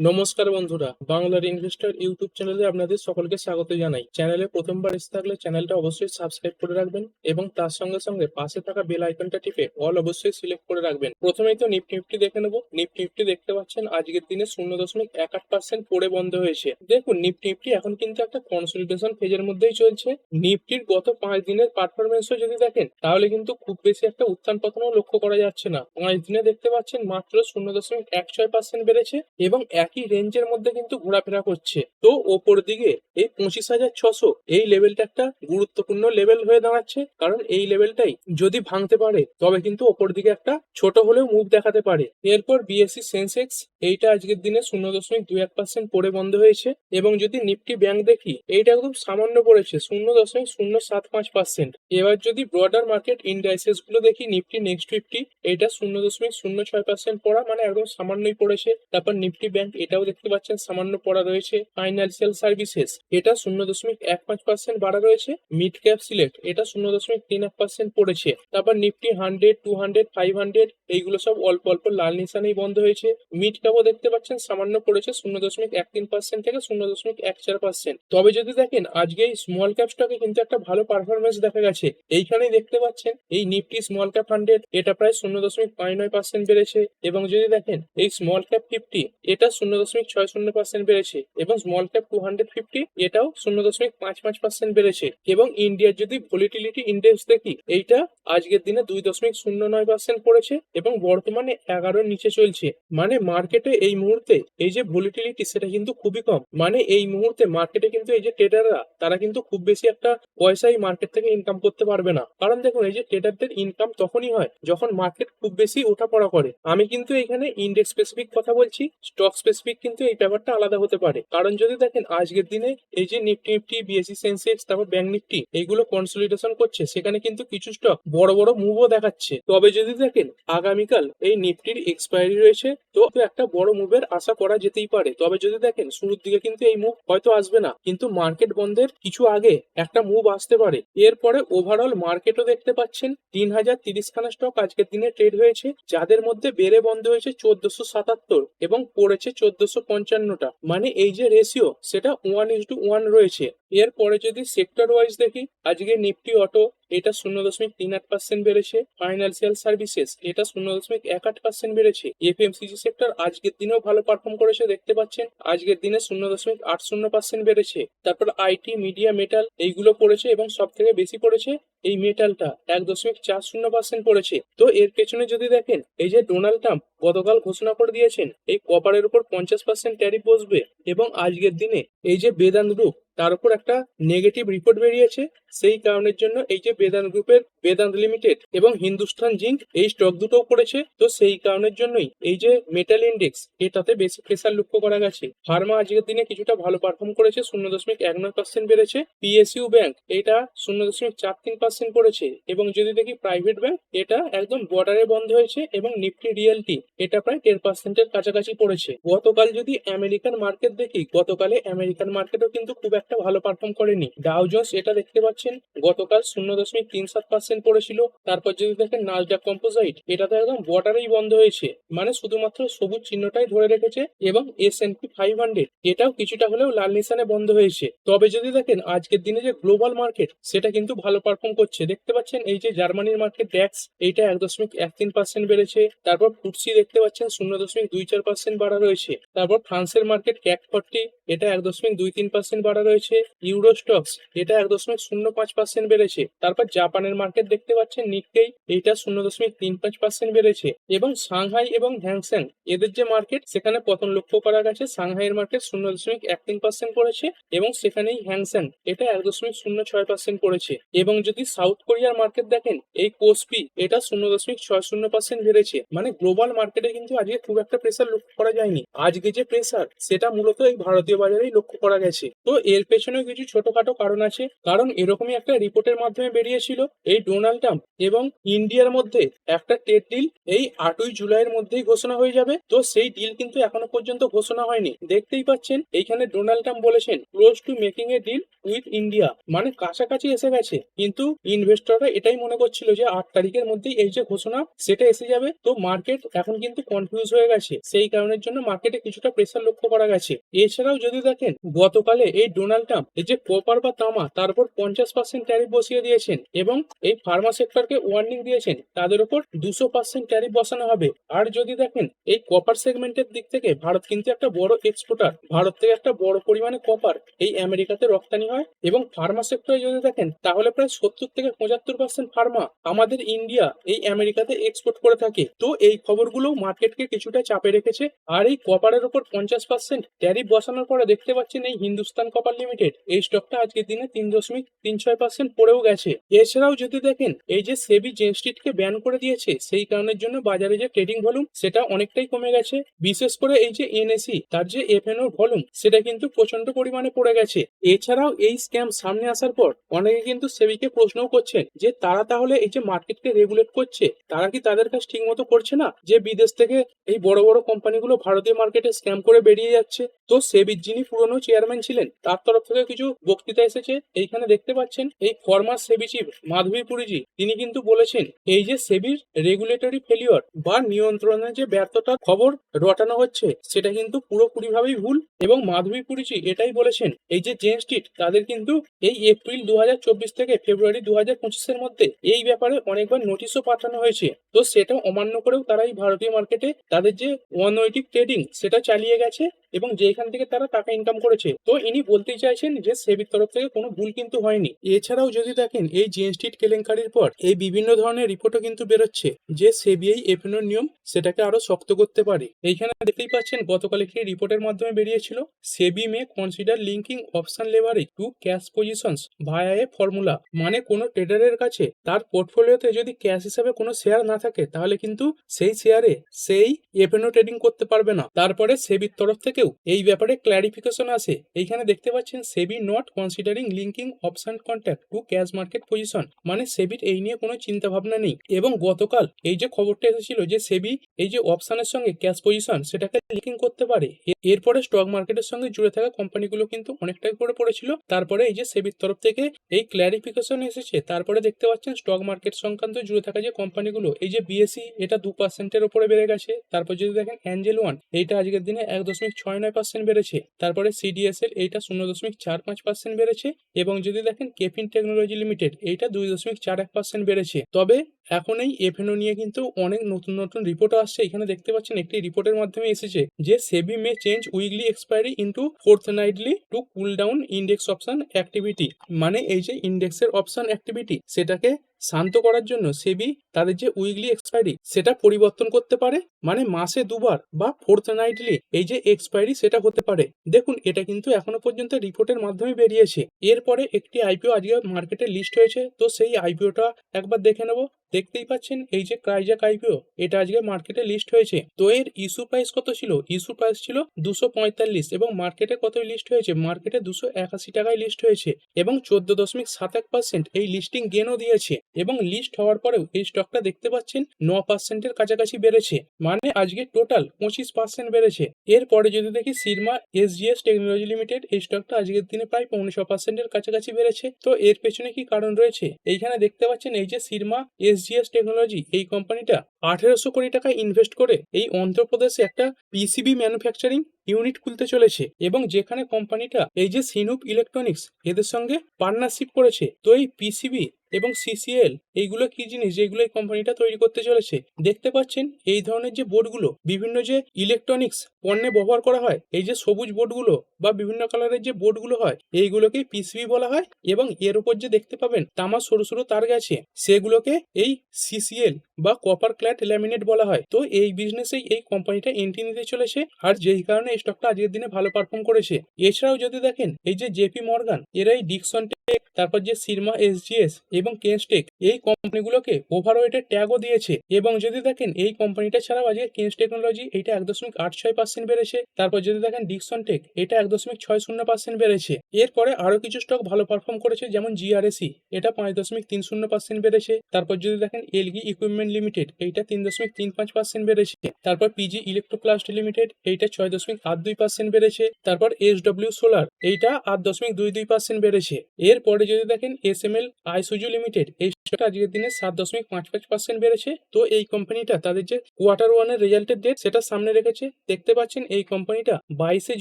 নমস্কার বন্ধুরা, বাংলার ইনভেস্টর ইউটিউব চ্যানেলে আপনাদের সকলকে স্বাগত জানাই। চ্যানেলে প্রথমবার এসে থাকলে চ্যানেলটা অবশ্যই সাবস্ক্রাইব করে রাখবেন এবং তার সঙ্গে সঙ্গে পাশে থাকা বেল আইকনটা টিপে অল অবশ্যই সিলেক্ট করে রাখবেন। প্রথমেই তো নিফটি নিফটি দেখে নেব। নিফটি নিফটি দেখতে পাচ্ছেন, আজকের দিনে শূন্য দশমিক এক আট পার্সেন্ট পড়ে বন্ধ হয়েছে। দেখুন, নিফটি নিফটি এখন কিন্তু একটা কনসলিডেশন ফেজের মধ্যেই চলছে। নিফটির গত পাঁচ দিনের পারফরমেন্সও যদি দেখেন, তাহলে কিন্তু খুব বেশি একটা উত্থান পতনও লক্ষ্য করা যাচ্ছে না। পাঁচ দিনে দেখতে পাচ্ছেন মাত্র শূন্য দশমিক এক ছয় পার্সেন্ট বেড়েছে এবং একই রেঞ্জের মধ্যে কিন্তু ঘোরাফেরা করছে। তো ওপর দিকে এই পঁচিশ হাজার ছশো, এই লেভেলটা একটা গুরুত্বপূর্ণ লেভেল হয়ে দাঁড়াচ্ছে। কারণ এই লেভেলটাই যদি ভাঙতে পারে, তবে কিন্তু ওপর দিকে একটা ছোট হলেও মুখ দেখাতে পারে। এরপর বিএসসি সেন্সেক্স এইটা আজকের দিনে শূন্য দশমিক দুই এক পার্সেন্ট পড়ে বন্ধ হয়েছে। এবং যদি নিফটি ব্যাংক দেখি, এইটা একদম সামান্য পড়েছে, শূন্য দশমিক শূন্য সাত পাঁচ পার্সেন্ট এবার যদি ব্রডার মার্কেট ইন্ডাইসেসগুলো দেখি নিফটি নেক্সট ফিফটি এটা শূন্য দশমিক শূন্য ছয় পার্সেন্ট পড়া মানে একদম সামান্যই পড়েছে। তারপর নিফটি ব্যাংক এটাও দেখতে পাচ্ছেন, সামান্য পড়া রয়েছে। ফাইন্যান্সিয়াল সার্ভিসেস এটা শূন্য দশমিক এক পাঁচ পার্সেন্ট বাড়া রয়েছে। মিড ক্যাপ সিলেক্ট এটা শূন্য দশমিক তিন এক পার্সেন্ট পড়েছে। তারপর Nifty hundred two hundred five hundred এইগুলো সব অল্প অল্প লাল নিশানেই বন্ধ হয়েছে। মিড ক্যাপও দেখতে পাচ্ছেন, সামান্য পড়েছে, শূন্য দশমিক এক তিন পার্সেন্ট থেকে শূন্য দশমিক এক চার পার্সেন্ট তবে যদি দেখেন, আজকে এই স্মল ক্যাপ স্টকে কিন্তু একটা ভালো পারফরমেন্স দেখা গেছে। এইখানেই দেখতে পাচ্ছেন, এই নিফটি স্মল ক্যাপ হান্ড্রেড এটা প্রায় শূন্য দশমিক পাঁচ নয় পার্সেন্ট বেড়েছে। এবং যদি দেখেন, এই স্মল ক্যাপ ফিফটি এটা শূন্য দশমিক ছয় শূন্য পার্সেন্ট বেড়েছে এবং small cap two hundred fifty এটাও শূন্য দশমিক পাঁচ পাঁচ পার্সেন্ট বেড়েছে এবং ইন্ডিয়ার যদি ভলিটিলিটি ইন্ডেক্স দেখি, এইটা আজকের দিনে দুই দশমিক শূন্য নয় পার্সেন্ট পড়েছে এবং বর্তমানে এগারোর নিচে চলছে। মানে মার্কেটে এই মুহূর্তে এই যে ভলিটিলিটি সেটা কিন্তু খুবই কম। মানে এই মুহূর্তে মার্কেটে কিন্তু এই যে ট্রেডাররা তারা কিন্তু খুব বেশি একটা পয়সা এই মার্কেট থেকে ইনকাম করতে পারবে না। কারণ দেখুন, এই যে ট্রেডারদের ইনকাম তখনই হয় যখন মার্কেট খুব বেশি ওঠাপড়া করে। আমি কিন্তু এখানে ইন্ডেক্স স্পেসিফিক কথা বলছি স্টক স্পেসিফিক কিন্তু এই ব্যাপারটা আলাদা হতে পারে। কারণ যদি দেখেন, আজকের দিনে এই যে নিফটি নিফটি বিএসসি সেন্সেক্স তারপর ব্যাংক নিফটি এইগুলো কনসলিডেশন করছে, সেখানে কিন্তু কিছু স্টক বড় বড় মুভও দেখাচ্ছে। তবে যদি দেখেন, আগামীকাল এই নিফটির এক্সপায়ারি রয়েছে, তো একটা বড় মুভের আশা করা যেতেই পারে। তবে যদি দেখেন, শুরুর দিকে কিন্তু এই মুভ হয়তো আসবে না, কিন্তু মার্কেট বন্ধের কিছু আগে একটা মুভ আসতে পারে। এরপরে ওভারঅল মার্কেটও দেখতে পাচ্ছেন, তিন হাজার তিরিশ খানা স্টক আজকের দিনে ট্রেড হয়েছে, যাদের মধ্যে বেড়ে বন্ধ হয়েছে চোদ্দশো সাতাত্তর এবং পড়েছে চোদ্দশো পঞ্চান্নটা। মানে এই যে রেশিও সেটা ওয়ান ইস টু ওয়ান রয়েছে। এরপরে যদি সেক্টর ওয়াইজ দেখি, আজকে নিফটি অটো এটা শূন্য দশমিক তিন আট পার্সেন্ট বেড়েছে। ফাইন্যান্সিয়াল সার্ভিসেস এটা শূন্য দশমিক এক আট পার্সেন্ট বেড়েছে। এফএমসিজি সেক্টর আজকের দিনেও ভালো পারফর্ম করেছে, দেখতে পাচ্ছেন। আজকের দিনে শূন্য দশমিক আট শূন্য পার্সেন্ট বেড়েছে। তারপর আইটি মিডিয়া মেটাল এইগুলো পড়েছে এবং সব থেকে বেশি পড়েছে এই মেটালটা এক দশমিক চার শূন্য পার্সেন্ট পড়েছে। তো এর পেছনে যদি দেখেন, এই যে ডোনাল্ড ট্রাম্প গতকাল ঘোষণা করে দিয়েছেন, এই কপারের উপর পঞ্চাশ পার্সেন্ট ট্যারিফ বসবে। এবং আজকের দিনে এই যে বেদান গ্রুপ তার উপর একটা নেগেটিভ রিপোর্ট বেরিয়েছে। সেই কারণের জন্য এই যে বেদান গ্রুপের বেদান্ত লিমিটেড এবং হিন্দুস্তান জিঙ্ক এই স্টক দুটোও পড়েছে তো সেই কারণের জন্যই এই যে মেটাল ইন্ডেক্স, এটাতে বেশি প্রেসার লক্ষ্য করা গেছে। ফার্মা আজকের দিনে কিছুটা ভালো পারফর্ম করেছে, শূন্য দশমিক এক নয় পার্সেন্ট বেড়েছে। পিএসইউ ব্যাংক এটা শূন্য দশমিক চার তিন পার্সেন্ট পড়েছে এবং যদি দেখি প্রাইভেট ব্যাংক এটা একদম বর্ডারে বন্ধ হয়েছে এবং নিফটি রিয়েলটি এটা প্রায় টেন পার্সেন্টের কাছাকাছি পড়েছে। গতকাল যদি আমেরিকান মার্কেট দেখি, গতকালে আমেরিকান মার্কেটও কিন্তু খুব একটা ভালো পারফর্ম করেনি। ডাউ জোন্স এটা দেখতে পাচ্ছেন গতকাল শূন্য দশমিক তিন সাত পার্সেন্ট পড়েছিল। তারপর যদি দেখেন নাজডাক কম্পোজাইট এটা তো একদম বর্ডারেই বন্ধ হয়েছে। মানে শুধুমাত্র সবুজ চিহ্নটাই ধরে রেখেছে এবং S N P five hundred এটাও কিছুটা হলেও লাল নিশানে বন্ধ হয়েছে। তবে যদি দেখেন, আজকের দিনে যে গ্লোবাল মার্কেট সেটা কিন্তু ভালো পারফর্ম করছে। দেখতে পাচ্ছেন, এই যে জার্মানির মার্কেট ড্যাক্স এইটা এক দশমিক এক তিন পার্সেন্ট বেড়েছে। তারপর ফুটসি দেখতে পাচ্ছেন, শূন্য দশমিক দুই চার পার্সেন্ট বাড়া রয়েছে। তারপর ফ্রান্সের মার্কেট ক্যাক ফর্টি এটা এক দশমিক দুই তিন পার্সেন্ট বাড়া রয়েছে। ইউরো স্টক্স এটা এক দশমিক শূন্য পাঁচ পার্সেন্ট বেড়েছে। তারপর জাপানের মার্কেট দেখতে পাচ্ছেন নিককেই এইটা শূন্য দশমিক তিন পাঁচ পার্সেন্ট বেড়েছে। এবং সাংহাই এবং হ্যাংসেং এদের যে মার্কেট সেখানে পতন লক্ষ্য করা গেছে। সাংহাইয়ের মার্কেট শূন্য দশমিক এক তিন পার্সেন্ট পড়েছে এবং সেখানেই হ্যাংসেং এটা এক দশমিক শূন্য ছয় পার্সেন্ট পড়েছে এবং যদি সাউথ কোরিয়ার মার্কেট দেখেন, এই কোসপি, এটা শূন্য দশমিক ছয় শূন্য পার্সেন্ট বেড়েছে। মানে গ্লোবাল মার্কেটে কিন্তু আজকে খুব একটা প্রেসার লক্ষ্য করা যায়নি। আজকে যে প্রেসার সেটা মূলত এই ভারতীয় বাজারেই লক্ষ্য করা গেছে। তো এর পেছনেও কিছু ছোটখাটো কারণ আছে। কারণ এরকম এরকমই একটা রিপোর্টের মাধ্যমে বেরিয়েছিল এই ডোনাল্ড ট্রাম্প এবং ইন্ডিয়ার মধ্যে একটা ট্রেড ডিল এই আটই জুলাইয়ের মধ্যেই ঘোষণা হয়ে যাবে। তো সেই ডিল কিন্তু এখনও পর্যন্ত ঘোষণা হয়নি। দেখতেই পাচ্ছেন, এইখানে ডোনাল্ড ট্রাম্প বলেছেন close to making a deal with India মানে কাছাকাছি এসে গেছে। কিন্তু ইনভেস্টররা এটাই মনে করছিল যে আট তারিখের মধ্যেই এই যে ঘোষণা, সেটা এসে যাবে। তো মার্কেট এখন কিন্তু কনফিউজ হয়ে গেছে। সেই কারণের জন্য মার্কেটে কিছুটা প্রেসার লক্ষ্য করা গেছে। এছাড়াও যদি দেখেন, গতকালে এই ডোনাল্ড ট্রাম্প, এই যে কপার বা তামা তার উপর পঞ্চাশ পার্সেন্ট ট্যারিফ বসিয়ে দিয়েছেন এবং এই ফার্মা সেক্টরকে ওয়ার্নিং দিয়েছেন, তাদের উপর দুশো পার্সেন্ট ট্যারিফ বসানো হবে। আর যদি দেখেন, এই কপার সেগমেন্টের দিক থেকে ভারত কিন্তু একটা বড় এক্সপোর্টার ভারত থেকে একটা বড় পরিমাণে কপার এই আমেরিকাতে রপ্তানি হয় এবং ফার্মা সেক্টরে যদি দেখেন, তাহলে প্রায় সত্তর থেকে পঁচাত্তর পার্সেন্ট ফার্মা আমাদের ইন্ডিয়া এই আমেরিকাতে এক্সপোর্ট করে থাকে। তো এই খবরগুলো মার্কেটকে কিছুটা চাপে রেখেছে। আর এই কপারের উপর পঞ্চাশ পার্সেন্ট ট্যারিফ বসানোর পরে দেখতে পাচ্ছেন এই হিন্দুস্তান কপার লিমিটেড এই স্টকটা আজকের দিনে তিন দশমিক তিন ছয় পার্সেন্ট পড়েও গেছে। এছাড়াও যদি দেখেন, এই যে সেবি জেন স্ট্রিটকে ব্যান করে দিয়েছে, সেই কারণের জন্য বাজারে যে ট্রেডিং ভলিউম সেটা অনেকটাই কমে গেছে। বিশেষ করে এই যে এনএসি তার যে এফএনও ভলিউম সেটা কিন্তু প্রচণ্ড পরিমাণে পড়ে গেছে। এছাড়াও এই স্ক্যাম সামনে আসার পর, অনেকে কিন্তু সেবিকে প্রশ্নও করছেন যে, তারা তাহলে এই যে মার্কেটকে রেগুলেট করছে, তারা কি তাদের কাজ ঠিক মতো করছে না? যে বিদেশ থেকে এই বড় বড় কোম্পানিগুলো ভারতীয় মার্কেটে স্ক্যাম করে বেরিয়ে যাচ্ছে। তো সেবির যিনি পুরনো চেয়ারম্যান ছিলেন, তার তরফ থেকে কিছু বক্তৃতা এসেছে, এইখানে দেখতে পাচ্ছেন এই ফরমার সেবি চিফ মাধবী পুরীজি তিনি কিন্তু বলেছেন, এই যে সেবির রেগুলেটরি ফেলিওর বা নিয়ন্ত্রণের যে ব্যর্থতার খবর রটানো হচ্ছে, সেটা কিন্তু পুরোপুরিভাবেই ভুল এবং মাধবী পুরীজি এটাই বলেছেন, এই যে জেন স্ট্রিট তাদের কিন্তু এই এপ্রিল দু হাজার চব্বিশ থেকে ফেব্রুয়ারি দু হাজার মধ্যে এই ব্যাপারে অনেকবার নোটিশও পাঠানো হয়েছে। তো সেটা অমান্য করেও তারা এই ভারতীয় মার্কেটে তাদের যে ওয়ান অনৈতিক ট্রেডিং সেটা চালিয়ে গেছে। এবং যেখান থেকে তারা টাকা ইনকাম করেছে। তো ইনি বলতে চাইছেন যে সেবির তরফ থেকে কোনো ভুল কিন্তু হয়নি। এছাড়াও যদি দেখেন, এই জেন স্ট্রিট কেলেঙ্কারির পর এই বিভিন্ন ধরনের রিপোর্টও কিন্তু বেরোচ্ছে যে সেবিআই এফএনওর নিয়ম সেটাকে আরও শক্ত করতে পারে। এইখানে দেখতেই পাচ্ছেন গতকাল একটি রিপোর্টের মাধ্যমে বেরিয়েছিল, SEBI may consider linking option leverage to cash positions via a formula মানে কোনো ট্রেডারের কাছে তার পোর্টফোলিওতে যদি ক্যাশ হিসাবে কোনো শেয়ার না থাকে, তাহলে কিন্তু সেই শেয়ারে সেই এফএনও ট্রেডিং করতে পারবে না। তারপরে সেবির তরফ থেকেও এই ব্যাপারে ক্ল্যারিফিকেশন আসে এইখানে দেখতে পাচ্ছেন SEBI not considering linking option contract to cash market position মানে সেবির এই নিয়ে কোনো চিন্তা ভাবনা নেই। এবং গতকাল এই যে খবরটা এসেছিল যে সেবি এই যে অপশনের সঙ্গে ক্যাশ পজিশন সেটাকে লিঙ্কিং করতে পারে। এরপরে স্টক মার্কেটের সঙ্গে জুড়ে থাকা কোম্পানিগুলো কিন্তু অনেকটাই করে পড়েছিল। তারপরে এই যে সেবির তরফ থেকে এই ক্ল্যারিফিকেশন এসেছে। তারপরে দেখতে পাচ্ছেন স্টক মার্কেট সংক্রান্ত জুড়ে থাকা যে কোম্পানিগুলো এই যে বিএসসি এটা দু পার্সেন্টের উপরে বেড়ে গেছে। তারপর যদি দেখেন অ্যাঞ্জেল ওয়ান এইটা আজকের দিনে এক দশমিক ছয় নয় পার্সেন্ট বেড়েছে, তারপরে সিডিএসএল এইটা শূন্য দশমিক চার পাঁচ পার্সেন্ট বেড়েছে এবং যদি দেখেন কেফিন টেকনোলজি লিমিটেড এইটা দুই দশমিক চার এক পার্সেন্ট বেড়েছে। তবে এখন এই এফএনও নিয়ে কিন্তু অনেক নতুন নতুন রিপোর্ট আসছে। এখানে দেখতে পাচ্ছেন একটি রিপোর্টের মাধ্যমে এসেছে যে SEBI may change weekly expiry into fortnightly to cool down index option activity মানে এই যে ইন্ডেক্সের অপশন অ্যাক্টিভিটি সেটাকে শান্ত করার জন্য সেবি তাদের যে উইকলি এক্সপায়ারি সেটা পরিবর্তন করতে পারে মানে মাসে দুবার বা ফোর্থ নাইটলি এই যে এক্সপায়ারি সেটা হতে পারে। দেখুন, এটা কিন্তু এখনও পর্যন্ত রিপোর্টের মাধ্যমে বেরিয়েছে। এরপরে একটি আইপিও আজকে মার্কেটে লিস্ট হয়েছে, তো সেই আইপিওটা একবার দেখে নেব। দেখতেই পাচ্ছেন এই যে ক্রাইজাক আইপিও এটা আজকে মার্কেটে লিস্ট হয়েছে। তো এর ইস্যু প্রাইস কত ছিল? ইস্যু প্রাইস ছিল দুশো পঁয়তাল্লিশ এবং মার্কেটে কত লিস্ট হয়েছে? মার্কেটে দুশো একাশি টাকায় লিস্ট হয়েছে এবং চোদ্দ দশমিক সাত এক পার্সেন্ট এই লিস্টিং গেনও দিয়েছে এবং লিস্ট হওয়ার পরেও এই স্টকটা দেখতে পাচ্ছেন ন পার্সেন্টের কাছাকাছি বেড়েছে। মানে আজকে টোটাল পঁচিশ পার্সেন্ট বেড়েছে। এরপরে যদি দেখি সিরমা এসজিএস টেকনোলজি লিমিটেড এই স্টকটা আজকের দিনে প্রায় পৌনে ছ পার্সেন্টের কাছাকাছি বেড়েছে। তো এর পেছনে কি কারণ রয়েছে? এইখানে দেখতে পাচ্ছেন এই যে সিরমা এসজিএস টেকনোলজি এই কোম্পানিটা আঠেরোশো কোটি টাকা ইনভেস্ট করে এই অন্ধ্রপ্রদেশে একটা পিসিবি ম্যানুফ্যাকচারিং ইউনিট খুলতে চলেছে এবং যেখানে কোম্পানিটা এই যে সিনুপ ইলেকট্রনিক্স এদের সঙ্গে পার্টনারশিপ করেছে। তো এই পিসিবি এবং সিসিএল এইগুলো কি জিনিস? যেগুলো এই কোম্পানিটা তৈরি করতে চলেছে? দেখতে পাচ্ছেন এই ধরনের যে বোর্ডগুলো, বিভিন্ন যে ইলেকট্রনিক্স পণ্যে ব্যবহার করা হয়, এই যে সবুজ বোর্ডগুলো বা বিভিন্ন কালারের যে বোর্ডগুলো হয় এইগুলোকে পিসিবি বলা হয় এবং এর উপর যে দেখতে পাবেন তামার সরু সরু তার গেছে, সেগুলোকে এই সিসিএল বা কপার ক্ল্যাট ল্যামিনেট বলা হয়। তো এই বিজনেসেই এই কোম্পানিটা এন্ট্রি নিতে চলেছে আর যেই কারণে স্টকটা আজকের দিনে ভালো পারফর্ম করেছে। এছাড়াও যদি দেখেন, এই যে জেপি মর্গান এরা এই ডিকসন টেক তারপর যে সিরমা এসজিএস এবং কেনস্টেক এই কোম্পানিগুলোকে ওভারওয়েটের ট্যাগও দিয়েছে এবং যদি দেখেন এই কোম্পানিটা ছাড়াও আজকে কিংস টেকনোলজি এটা এক দশমিক আট ছয় পার্সেন্ট বেড়েছে, তারপর যদি দেখেন ডিকসন টেক এটা এক দশমিক ছয় শূন্য পার্সেন্ট বেড়েছে। এরপরে আরও কিছু স্টক ভালো পারফর্ম করেছে যেমন জিআরএসি এটা পাঁচ দশমিক তিন শূন্য পার্সেন্ট বেড়েছে। তারপর যদি দেখেন এলগি ইকুইপমেন্ট লিমিটেড এইটা তিন দশমিক তিন পাঁচ পার্সেন্ট বেড়েছে। তারপর পিজি ইলেকট্রোপ্লাস্ট লিমিটেড এইটা ছয় দশমিক আট দুই পার্সেন্ট বেড়েছে। তারপর এস ডব্লিউ সোলার এইটা আট দশমিক দুই দুই পার্সেন্ট বেড়েছে। এরপরে যদি দেখেন S M L Isuzu limited এই স্টকটা আজকের দিনে সাত দশমিক পাঁচ পাঁচ পার্সেন্ট বেড়েছে। তো এই কোম্পানিটা তাদের যে কোয়ার্টার ওয়ানের রেজাল্টের ডেট সেটা সামনে রেখেছে। দেখতে পাচ্ছেন এই কোম্পানিটা বাইশে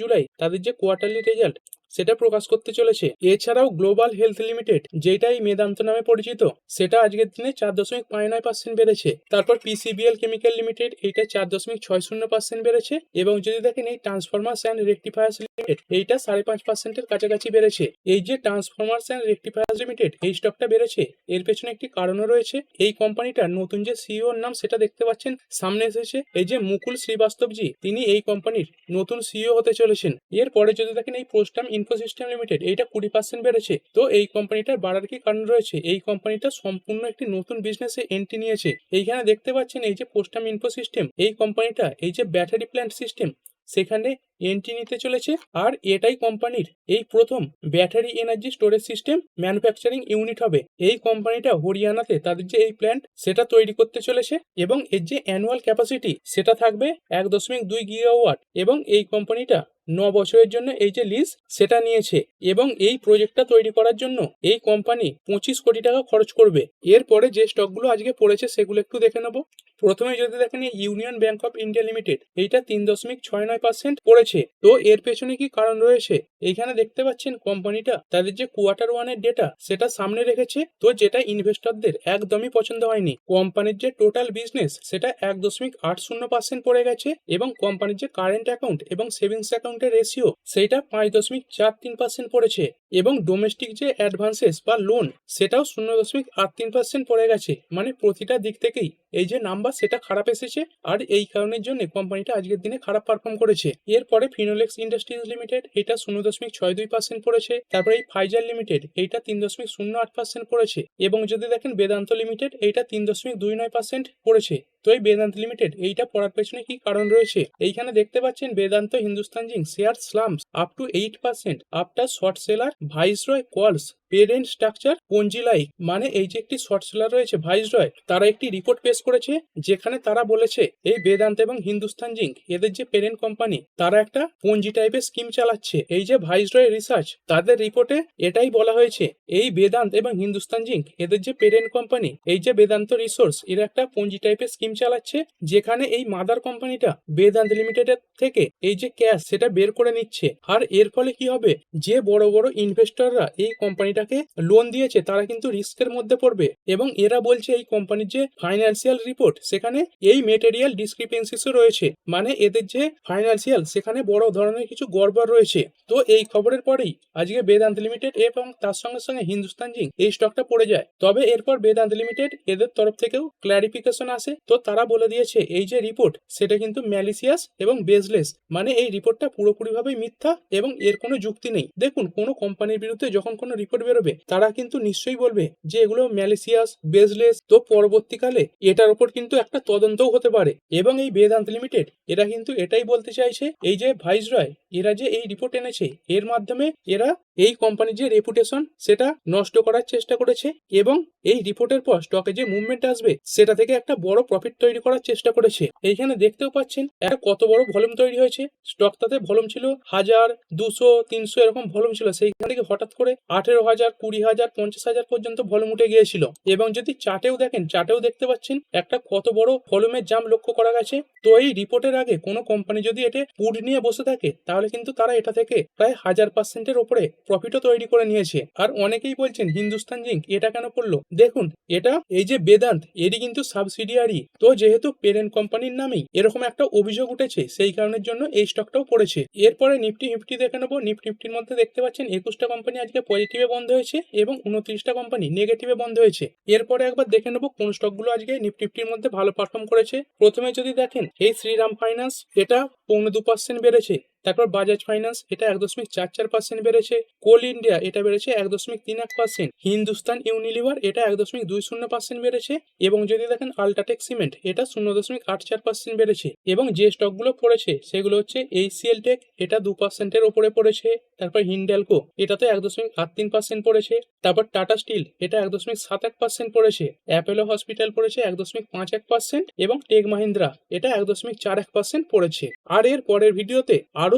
জুলাই তাদের যে কোয়ার্টারলি রেজাল্ট সেটা প্রকাশ করতে চলেছে। এছাড়াও গ্লোবাল হেলথ লিমিটেড যেটা এই মেদান্ত নামে পরিচিত, সেটা আজকের দিনে চার দশমিক পাঁচ নয় পার্সেন্ট বেড়েছে। তারপর পিসিবিএল কেমিক্যাল লিমিটেড এইটা চার দশমিক ছয় শূন্য পার্সেন্ট বেড়েছে এবং যদি দেখেন এই ট্রান্সফরমার্স অ্যান্ড রেক্টিফায়ার্স লিমিটেড এইটা সাড়ে পাঁচ পার্সেন্টের কাছাকাছি বেড়েছে। এই যে ট্রান্সফরমার্স অ্যান্ড রেক্টিফায়ার্স লিমিটেড এই স্টকটা বেড়েছে। এর পেছনে একটি কারণও রয়েছে। এই কোম্পানিটার নতুন যে সিইওর নাম, সেটা দেখতে পাচ্ছেন, সামনে এসেছে এই যে মুকুল শ্রীবাস্তবজি, তিনি এই কোম্পানির নতুন সিইও হতে চলেছেন। এরপরে যদি দেখেন এই পোস্টাম ইনফোসিস্টেম লিমিটেড এইটা কুড়ি পার্সেন্ট বেড়েছে। তো এই কোম্পানিটার বাড়ার কি কারণ রয়েছে? এই কোম্পানিটা সম্পূর্ণ একটি নতুন বিজনেসে এন্ট্রি নিয়েছে। এইখানে দেখতে পাচ্ছেন এই যে পোস্টাম ইনফোসিস্টেম এই কোম্পানিটা এই যে ব্যাটারি প্ল্যান্ট সিস্টেম সেখানে এন্ট্রি নিতে চলেছে আর এটাই কোম্পানির এই প্রথম battery energy storage system manufacturing unit হবে। এই কোম্পানিটা হরিয়ানাতে তাদের যে এই প্ল্যান্ট সেটা তৈরি করতে চলেছে এবং এর যে অ্যানুয়াল ক্যাপাসিটি সেটা থাকবে এক দশমিক দুই গিগাওয়াট এবং এই কোম্পানিটা ন বছরের জন্য এই যে লিজ সেটা নিয়েছে এবং এই প্রজেক্টটা তৈরি করার জন্য এই কোম্পানি পঁচিশ কোটি টাকা খরচ করবে। এরপরে যে স্টকগুলো আজকে পড়েছে সেগুলো একটু দেখে নেব। প্রথমে যদি দেখেন Union Bank of India limited এইটা তিন দশমিক ছয় নয় পার্সেন্ট পড়েছে। তো এর পেছনে কি কারণ রয়েছে? এইখানে দেখতে পাচ্ছেন কোম্পানিটা তাদের যে কোয়ার্টার ওয়ানের ডেটা সেটা সামনে রেখেছে। তো যেটা ইনভেস্টরদের একদমই পছন্দ হয়নি। কোম্পানির যে টোটাল বিজনেস সেটা এক দশমিক আট শূন্য পার্সেন্ট পড়ে গেছে এবং কোম্পানির যে কারেন্ট অ্যাকাউন্ট এবং সেভিংস অ্যাকাউন্টের রেশিও সেইটা পাঁচ দশমিক চার তিন পার্সেন্ট পড়েছে এবং ডোমেস্টিক যে অ্যাডভান্সেস বা লোন সেটাও শূন্য দশমিক আট তিন পার্সেন্ট পড়ে গেছে। মানে প্রতিটা দিক থেকেই এই যে নাম্বার সেটা খারাপ এসেছে আর এই কারণের জন্য কোম্পানিটা আজকের দিনে খারাপ পারফর্ম করেছে। এরপরে ফিনোলেক্স ইন্ডাস্ট্রিজ লিমিটেড এটা শূন্য দশমিক ছয় দুই পার্সেন্ট পড়েছে। তারপরে এই ফাইজার লিমিটেড এইটা তিন দশমিক শূন্য আট পার্সেন্ট পড়েছে এবং যদি দেখেন বেদান্ত লিমিটেড এইটা তিন দশমিক দুই নয় পার্সেন্ট পড়েছে। তো এই বেদান্ত লিমিটেড এইটা পড়ার পেছনে কি কারণ রয়েছে? এইখানে দেখতে পাচ্ছেন Vedanta Hindustan zinc share slumps up to eight percent after short seller Viceroy calls parent structure Ponzi like মানে এই যে একটি শর্ট সেলার রয়েছে, ভাইসরয়, তারা একটি রিপোর্ট পেশ করেছে, যেখানে তারা বলেছে, এই বেদান্ত এবং হিন্দুস্তান জিঙ্ক, এদের যে পেরেন্ট কোম্পানি তারা একটা পঞ্জি টাইপের স্কিম চালাচ্ছে। এই যে ভাইসরয় রিসার্চ তাদের রিপোর্টে এটাই বলা হয়েছে, এই বেদান্ত এবং হিন্দুস্তান জিঙ্ক, এদের যে পেরেন্ট কোম্পানি এই যে বেদান্ত রিসোর্স এর একটা পঞ্জি টাইপের স্কিম চালাচ্ছে, যেখানে এই মাদার কোম্পানিটা বেদান্ত লিমিটেডের থেকে এই যে ক্যাশ সেটা বের করে নিচ্ছে। আর এর ফলে কি হবে? যে বড় বড় ইনভেস্টররা এই কোম্পানিটাকে লোন দিয়েছে, তারা কিন্তু রিস্কের মধ্যে পড়বে। এবং এরা বলছে এই কোম্পানির যে ফাইন্যান্সিয়াল রিপোর্ট সেখানে এই মেটেরিয়াল ডিসক্রিপেন্সিসও রয়েছে। মানে এদের যে ফাইন্যান্সিয়াল সেখানে বড় ধরনের কিছু গড়বড় রয়েছে। তো এই খবরের পরেই আজকে বেদান্ত লিমিটেড এবং তার সঙ্গে সঙ্গে হিন্দুস্তান জিঙ্ক এই স্টকটা পড়ে যায়। তবে এরপর বেদান্ত লিমিটেড এদের তরফ থেকেও ক্ল্যারিফিকেশন আসে। তো তারা বলে দিয়েছে, এই যে রিপোর্ট সেটা কিন্তু ম্যালিসিয়াস এবং বেসলেস মানে এই রিপোর্টটা পুরোপুরিভাবে মিথ্যা এবং এর কোনো যুক্তি নেই। দেখুন, কোনো কোম্পানির বিরুদ্ধে যখন কোনো রিপোর্ট বেরোবে, তারা কিন্তু নিশ্চয়ই বলবে যে এগুলো ম্যালিসিয়াস বেসলেস তো পরবর্তীকালে এটার উপর কিন্তু একটা তদন্তও হতে পারে। এবং এই বেদান্ত লিমিটেড এরা কিন্তু এটাই বলতে চাইছে, এই যে ভাইসরয় এরা যে এই রিপোর্ট এনেছে, এর মাধ্যমে এরা এই কোম্পানির যে রেপুটেশন সেটা নষ্ট করার চেষ্টা করেছে এবং এই রিপোর্টের পর স্টকে যে মুভমেন্ট আসবে, সেটা থেকে একটা বড় প্রফিট তৈরি করার চেষ্টা করেছে। এইখানে দেখতেও পাচ্ছেন একটা কত বড় ভলিউম তৈরি হয়েছে। স্টক তাতে ভলিউম ছিল হাজার, দুশো, তিনশো এরকম ভলিউম ছিল। সেইখান থেকে হঠাৎ করে আঠেরো হাজার কুড়ি হাজার, পঞ্চাশ হাজার পর্যন্ত ভলিউম উঠে গিয়েছিল। এবং যদি চার্টেও দেখেন চার্টেও দেখতে পাচ্ছেন, একটা কত বড় ভলিউমের জাম লক্ষ্য করা গেছে। তো এই রিপোর্টের আগে কোনো কোম্পানি যদি এটা পুট নিয়ে বসে থাকে, তাহলে কিন্তু তারা এটা থেকে প্রায় হাজার পার্সেন্টের উপরে প্রফিটও তৈরি করে নিয়েছে। আর অনেকেই বলছেন, হিন্দুস্তান জিঙ্ক এটা কেন পড়ল? দেখুন, এটা এই যে বেদান্ত, এরই কিন্তু সাবসিডিয়ারি তো যেহেতু পেরেন্ট কোম্পানির নামেই এরকম একটা অভিযোগ উঠেছে, সেই কারণের জন্য এই স্টকটাও পড়েছে। এরপরে নিফটি নিফটি দেখে নেব। নিফটি নিফটির মধ্যে দেখতে পাচ্ছেন, একুশটা কোম্পানি আজকে পজিটিভে বন্ধ হয়েছে এবং উনত্রিশটা কোম্পানি নেগেটিভে বন্ধ হয়েছে। এরপরে একবার দেখে নেব কোন স্টকগুলো আজকে নিফটি ফিফটির মধ্যে ভালো পারফর্ম করেছে। প্রথমে যদি দেখেন, এই শ্রীরাম ফাইন্যান্স এটা পৌনে দু পার্সেন্ট বেড়েছে। তারপর বাজাজ ফাইন্যান্স এটা এক দশমিক চার চার পার্সেন্ট বেড়েছে। কোল ইন্ডিয়া এটা বেড়েছে এক দশমিক তিন এক পার্সেন্ট হিন্দুস্তান ইউনিলিভার এটা এক দশমিক দুই শূন্য পার্সেন্ট বেড়েছে। এবং যদি দেখেন আলট্রাটেক সিমেন্ট এটা শূন্য দশমিক আট চার পার্সেন্ট বেড়েছে। এবং যে স্টকগুলো পড়েছে, সেগুলো হচ্ছে এইচসিএল টেক এটা দু পার্সেন্টের ওপরে পড়েছে। তারপর হিন্ডালকো এটা তো এক দশমিক আট তিন পার্সেন্ট পড়েছে। তারপর টাটা স্টিল এটা এক দশমিক সাত এক পার্সেন্ট পড়েছে। অ্যাপেলো হসপিটাল পড়েছে এক দশমিক পাঁচ এক পার্সেন্ট এবং টেক মাহিন্দ্রা এটা এক দশমিক চার এক পার্সেন্ট পড়েছে। আর এর পরের ভিডিওতে আরও